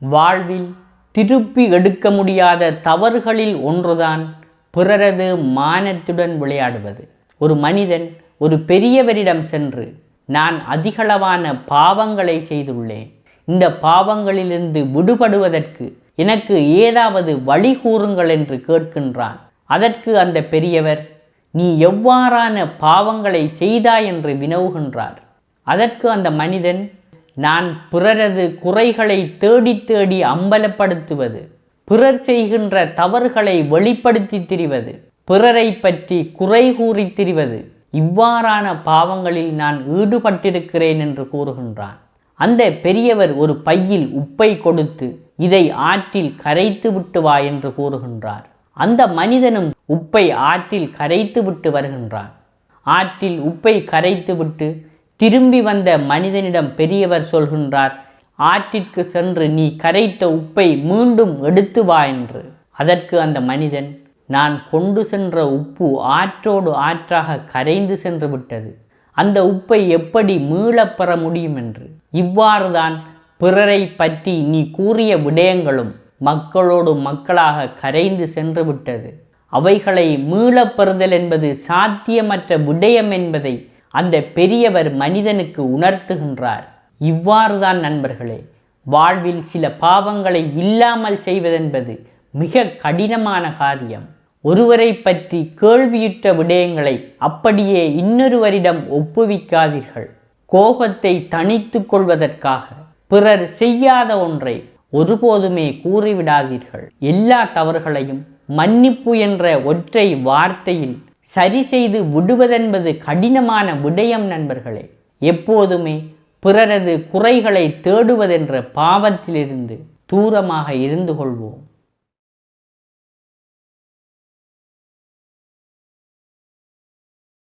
வாழ்வில் திருப்பி எடுக்க முடியாத தவறுகளில் ஒன்றுதான் பிறரது மானத்துடன் விளையாடுவது. ஒரு மனிதன் ஒரு பெரியவரிடம் சென்று நான் அதிகளவான பாவங்களை செய்துள்ளேன். இந்த பாவங்களிலிருந்து விடுபடுவதற்கு எனக்கு ஏதாவது வழி கூறுங்கள் என்று கேட்கின்றான். அதற்கு அந்த பெரியவர் நீ எவ்வாறான பாவங்களை செய்தாய்? என்று வினவுகின்றார். அதற்கு அந்த மனிதன் நான் பிறரது குறைகளை தேடி தேடி அம்பலப்படுத்துவது பிறர் செய்கின்ற தவறுகளை வெளிப்படுத்தி திரிவது பிறரை பற்றி குறை கூறி திரிவது இவ்வாறான பாவங்களில் நான் ஈடுபட்டிருக்கிறேன் என்று கூறுகின்றான். அந்த பெரியவர் ஒரு பையில் உப்பை கொடுத்து இதை ஆற்றில் கரைத்து விட்டு வா என்று கூறுகின்றார். அந்த மனிதனும் உப்பை ஆற்றில் கரைத்து விட்டு வருகின்றான். ஆற்றில் உப்பை கரைத்து விட்டு திரும்பி வந்த மனிதனிடம் பெரியவர் சொல்கின்றார் ஆற்றிற்கு சென்று நீ கரைத்த உப்பை மீண்டும் எடுத்து வா என்று. அதற்கு அந்த மனிதன் நான் கொண்டு சென்ற உப்பு ஆற்றோடு ஆற்றாக கரைந்து சென்று விட்டது. அந்த உப்பை எப்படி மீளப் பெற முடியும்? என்று. இவ்வாறுதான் பிறரை பற்றி நீ கூறிய விடயங்களும் மக்களோடு மக்களாக கரைந்து சென்று விட்டது. அவைகளை மீளப்பெறுதல் என்பது சாத்தியமற்ற விடயம் என்பதை அந்த பெரியவர் மனிதனுக்கு உணர்த்துகின்றார். இவ்வாறுதான் நண்பர்களே வாழ்வில் சில பாவங்களை இல்லாமல் செய்வதென்பது மிக கடினமான காரியம். ஒருவரை பற்றி கேள்வியுற்ற விடயங்களை அப்படியே இன்னொருவரிடம் ஒப்புவிக்காதீர்கள். கோபத்தை தணித்து கொள்வதற்காக பிறர் செய்யாத ஒன்றை ஒருபோதுமே கூறிவிடாதீர்கள். எல்லா தவறுகளையும் மன்னிப்பு என்ற ஒற்றை வார்த்தையில் சரி செய்து விடுவதென்பது கடினமான விடயம் நண்பர்களே. எப்போதுமே பிறரது குறைகளை தேடுவதென்ற பாவத்திலிருந்து தூரமாக இருந்து கொள்வோம்.